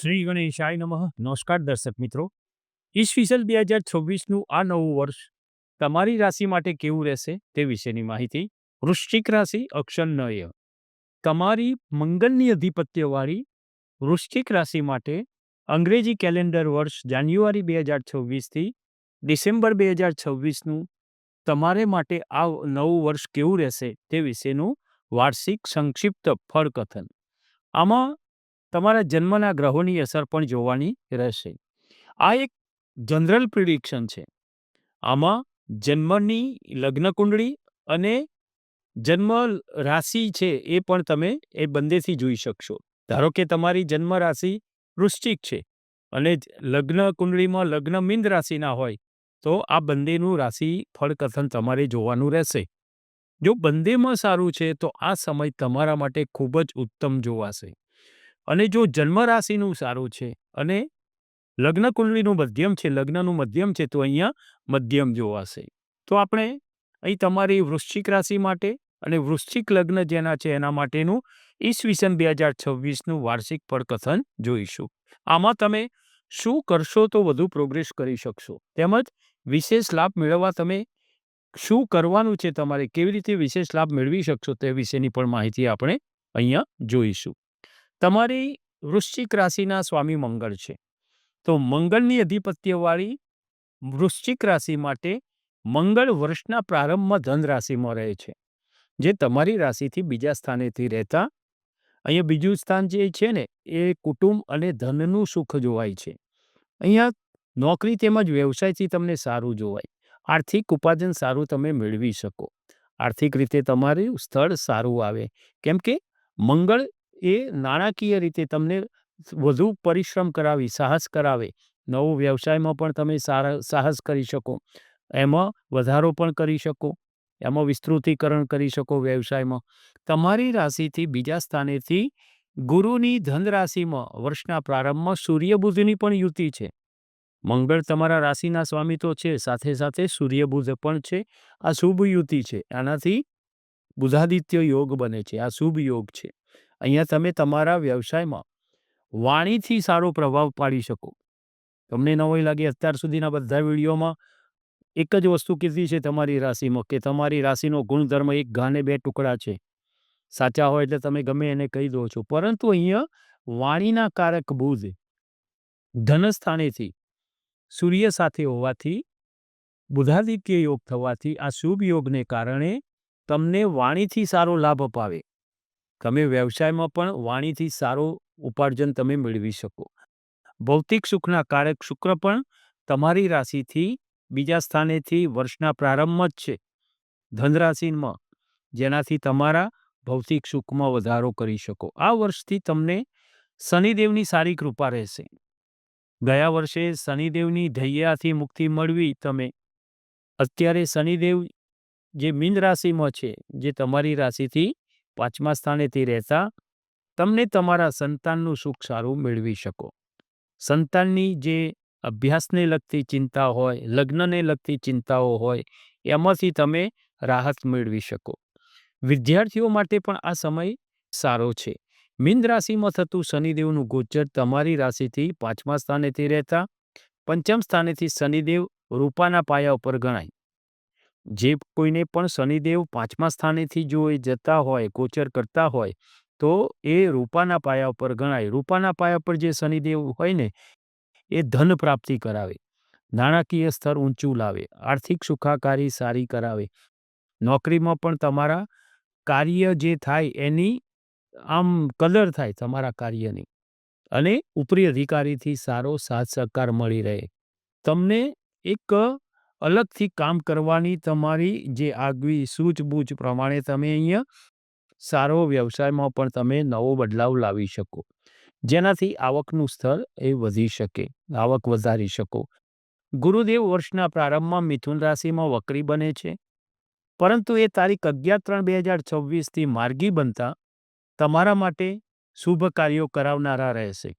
શ્રી ગણેશાય નમઃ. નમસ્કાર દર્શક મિત્રો. ઈસવીસન બે હજાર છવ્વીસનું આ નવું વર્ષ તમારી રાશિ માટે કેવું રહેશે તે વિશેની માહિતી વૃશ્ચિક રાશિ અક્ષર નય તમારી મંગલની અધિપત્યવાળી વૃશ્ચિક રાશિ માટે અંગ્રેજી કેલેન્ડર વર્ષ જાન્યુઆરી બે હજાર છવ્વીસથી ડિસેમ્બર બે હજાર છવ્વીસનું તમારે માટે આ નવું વર્ષ કેવું રહેશે તે વિશેનું વાર્ષિક સંક્ષિપ્ત ફળકથન. આમાં તમારા જન્મના ગ્રહોની અસર પણ જોવાની રહેશે. આ એક જનરલ પ્રિડિક્શન છે. આમાં જન્મની લગ્ન કુંડળી અને જન્મ રાશિ છે એ પણ તમે એ બંનેથી જોઈ શકશો. ધારો કે તમારી જન્મ રાશિ વૃશ્ચિક છે અને લગ્ન કુંડળીમાં લગ્ન મિંદ રાશિના હોય, તો આ બંનેનું રાશિ ફળકથન તમારે જોવાનું રહેશે. જો બંનેમાં સારું છે, તો આ સમય તમારા માટે ખૂબ જ ઉત્તમ જોવાશે. અને જો જન્મ રાશિનું સારું છે અને લગ્ન કુંડલીનું મધ્યમ છે, લગ્નનું મધ્યમ છે, તો અહીંયા મધ્યમ જોવાશે. તો આપણે અહીં તમારી વૃશ્ચિક રાશિ માટે અને વૃશ્ચિક લગ્ન જેના છે એના માટેનું ઈસવીસન બે હજાર છવ્વીસનું વાર્ષિક પડકથન જોઈશું. આમાં તમે શું કરશો તો વધુ પ્રોગ્રેસ કરી શકશો. તેમજ વિશેષ લાભ મેળવવા તમે શું કરવાનું છે તમારે, કેવી રીતે વિશેષ લાભ મેળવી શકશો તે વિશેની પણ માહિતી આપણે અહીંયા જોઈશું. તમારી વૃશ્ચિક રાશિના સ્વામી મંગળ છે. તો મંગળની અધિપત્યવાળી વૃશ્ચિક રાશિ માટે મંગળ વર્ષના પ્રારંભમાં ધન રાશિમાં રહે છે. જે તમારી રાશિથી બીજા સ્થાનેથી રહેતા, અહીંયા બીજું સ્થાન જે છે ને, એ કુટુંબ અને ધનનું સુખ જોવાય છે. અહીંયા નોકરી તેમજ વ્યવસાયથી તમને સારું જોવાય. આર્થિક ઉપાર્જન સારું તમે મેળવી શકો. આર્થિક રીતે તમારું સ્થળ સારું આવે. કેમ કે મંગળ એ નાણાકીય રીતે તમને વધુ પરિશ્રમ કરાવી, સાહસ કરાવે. નવો વ્યવસાયમાં પણ તમે સાહસ કરી શકો. એમાં વધારો પણ કરી શકો. એમાં વિસ્તૃતીકરણ કરી શકો વ્યવસાયમાં. તમારી રાશિથી બીજા સ્થાનેથી ગુરુની ધન રાશિમાં વર્ષના પ્રારંભમાં સૂર્ય બુધની પણ યુતિ છે. મંગળ તમારા રાશિના સ્વામી તો છે, સાથે સાથે સૂર્ય પણ છે. આ શુભ યુતિ છે. આનાથી બુધાદિત્ય યોગ બને છે. આ શુભ યોગ છે. અહીંયા તમે તમારા વ્યવસાયમાં વાણીથી સારો પ્રભાવ પાડી શકો. તમને ન હોય લાગે અત્યાર સુધીના બધા વિડીયોમાં એક જ વસ્તુ કીધી છે તમારી રાશિમાં કે તમારી રાશિનો ગુણધર્મ એક ઘાને બે ટુકડા છે. સાચા હોય એટલે તમે ગમે એને કહી દો છો. પરંતુ અહીંયા વાણીના કારક બુધ ધનસ્થાનેથી સૂર્ય સાથે હોવાથી બુધાદિત્ય યોગ થવાથી આ શુભ યોગને કારણે તમને વાણીથી સારો લાભ અપાવે. તમે વ્યવસાયમાં પણ વાણીથી સારું ઉપાર્જન તમે મેળવી શકો. ભૌતિક સુખના કારક શુક્ર પણ તમારી રાશિથી બીજા સ્થાનેથી વર્ષના પ્રારંભમાં જ છે. ધનરાશિમાં, જેનાથી તમારા ભૌતિક સુખમાં વધારો કરી શકો. આ વર્ષથી તમને શનિદેવની સારી કૃપા રહેશે. ગયા વર્ષે શનિદેવની ધૈયાથી મુક્તિ મળવી તમે. અત્યારે શનિદેવ જે મીન રાશિમાં છે, જે તમારી રાશિથી પાંચમા સ્થાનેથી રહેતા, તમને તમારા સંતાનનું સુખ સારું મેળવી શકો. સંતાનની જે અભ્યાસને લગતી ચિંતા હોય, લગ્નને લગતી ચિંતાઓ હોય, એમાંથી તમે રાહત મેળવી શકો. વિદ્યાર્થીઓ માટે પણ આ સમય સારો છે. મીન રાશિમાં થતું શનિદેવનું ગોચર તમારી રાશિથી પાંચમા સ્થાનેથી રહેતા, પંચમ સ્થાનેથી શનિદેવ રૂપાના પાયા ઉપર ગણાય. જે કોઈને પણ શનિદેવ પાંચમા સ્થાનેથી જો એ જતા હોય, ગોચર કરતા હોય, તો એ રૂપાના પાયા ઉપર ગણાય. રૂપાના પાયા પર જે શનિદેવ હોય ને, એ ધન પ્રાપ્તિ કરાવે. નાણાકીય સ્તર ઊંચું લાવે. આર્થિક સુખાકારી સારી કરાવે. નોકરીમાં પણ તમારા કાર્ય જે થાય એની, આમ કદર થાય તમારા કાર્યની. અને ઉપરી અધિકારીથી સારો સાથ સહકાર મળી રહે. તમને એક અલગથી કામ કરવાની તમારી જે આગવી સૂઝબૂઝ પ્રમાણે તમે અહીંયા સારો વ્યવસાયમાં પણ તમે નવો બદલાવ લાવી શકો. જેનાથી આવકનું સ્તર એ વધી શકે, આવક વધારી શકો. ગુરુદેવ વર્ષના પ્રારંભમાં મિથુન રાશિમાં વક્રી બને છે. પરંતુ એ તારીખ અગિયાર ત્રણ બે હજાર છવ્વીસથી માર્ગી બનતા તમારા માટે શુભ કાર્યો કરાવનારા રહેશે.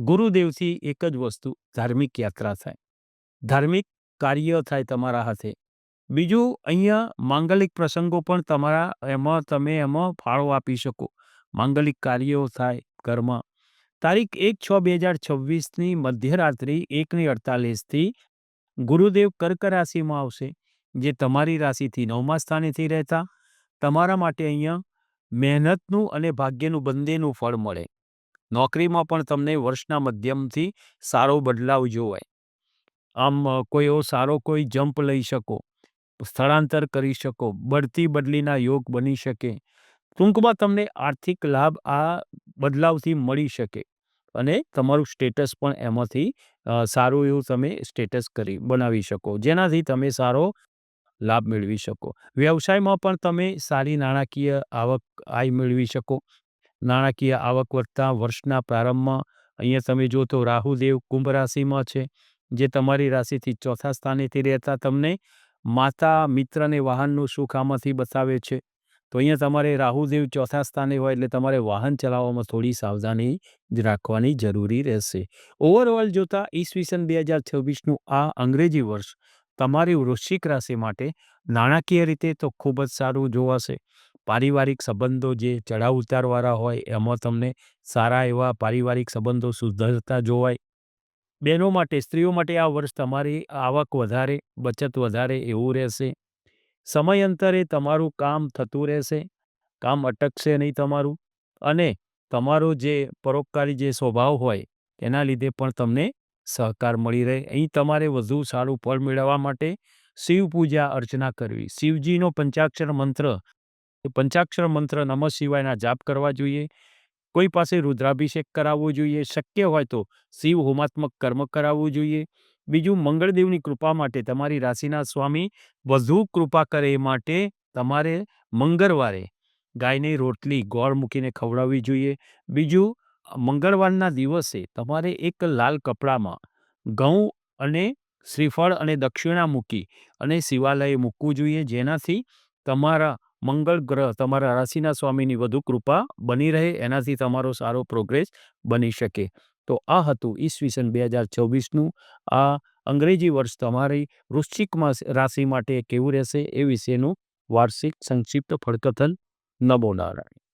ગુરુદેવથી એક જ વસ્તુ ધાર્મિક યાત્રા થાય. ધાર્મિક કાર્ય થાય તમારા હાથે. બીજું, અહીંયા માંગલિક પ્રસંગો પણ તમારા એમાં તમે એમાં ફાળો આપી શકો. માંગલિક કાર્યો થાય ઘરમાં. તારીખ એક છ બે હજાર છવ્વીસની મધ્યરાત્રિ એકની અડતાલીસથી ગુરુદેવ કર્ક રાશિમાં આવશે, જે તમારી રાશિથી નવમા સ્થાનેથી રહેતા, તમારા માટે અહીંયા મહેનતનું અને ભાગ્યનું બંનેનું ફળ મળે. નોકરીમાં પણ તમને વર્ષના મધ્યમથી સારો બદલાવ જોવાય. આમ કોઈ એવો સારો કોઈ જમ્પ લઈ શકો, સ્થળાંતર કરી શકો, બઢતી બદલીના યોગ બની શકે. ટૂંકમાં તમને આર્થિક લાભ આ બદલાવથી મળી શકે અને તમારું સ્ટેટસ પણ એમાંથી સારું એવું તમે સ્ટેટસ કરી, બનાવી શકો, જેનાથી તમે સારો લાભ મેળવી શકો. વ્યવસાયમાં પણ તમે સારી નાણાકીય આવક આય મેળવી શકો. નાણાકીય આવક વધતા વર્ષના પ્રારંભમાં, અહીંયા તમે જો તો રાહુદેવ કુંભ રાશિમાં છે. જે તમારી રાશિથી ચોથા સ્થાનેથી રહેતા તમને માતા મિત્ર અને વાહનનું સુખ આમાંથી બતાવે છે. તો અહીંયા તમારે રાહુદેવ ચોથા સ્થાને હોય એટલે તમારે વાહન ચલાવવામાં થોડી સાવધાની રાખવાની જરૂરી રહેશે. ઓવરઓલ જોતા ઈસવીસન બે હજાર છવ્વીસનું આ અંગ્રેજી વર્ષ તમારી વૃશ્ચિક રાશિ માટે નાણાકીય રીતે તો ખૂબ જ સારું જોવાશે. પારિવારિક સંબંધો જે ચઢાવ ઉતારવાળા હોય એમાં તમને સારા એવા પારિવારિક સંબંધો સુધરતા જોવાય. બહેનો માટે, સ્ત્રીઓ માટે આ વર્ષ તમારી આવક વધારે, બચત વધારે એવું રહેશે. સમયાંતરે તમારું કામ થતું રહેશે, કામ અટકશે નહીં તમારું, અને તમારો જે પરોપકારી જે સ્વભાવ હોય, એના લીધે પણ તમને સહકાર મળી રહે. અહીં તમારે વધુ સારું ફળ મેળવવા માટે શિવ પૂજા અર્ચના કરવી. શિવજીનો પંચાક્ષર મંત્ર પંચાક્ષર મંત્ર નમઃ શિવાયના જાપ કરવા જોઈએ. કોઈ પાસે રુદ્રાભિષેક કરાવવો જોઈએ, શક્ય હોય તો શિવ હોમાત્મક કર્મ કરાવવું જોઈએ. બીજું, મંગળદેવની કૃપા માટે તમારી રાશિના સ્વામી વધુ કૃપા કરે એ માટે તમારે મંગળવારે ગાયને રોટલી, ગોળ મૂકીને ખવડાવવી જોઈએ. બીજું, મંગળવારના દિવસે તમારે એક લાલ કપડામાં ઘઉં અને શ્રીફળ અને દક્ષિણા મૂકી અને શિવાલયે મૂકવું જોઈએ. જેનાથી તમારા મંગળ ગ્રહ તમારા રાશિના સ્વામીની વધુ કૃપા બની રહે, એનાથી તમારો સારો પ્રોગ્રેસ બની શકે. તો આ હતું ઈસવીસન બે હજાર ચોવીસનું આ અંગ્રેજી વર્ષ તમારી વૃશ્ચિક રાશિ માટે કેવું રહેશે એ વિશેનું વાર્ષિક સંક્ષિપ્ત ફળકથન નમો નારાયણ.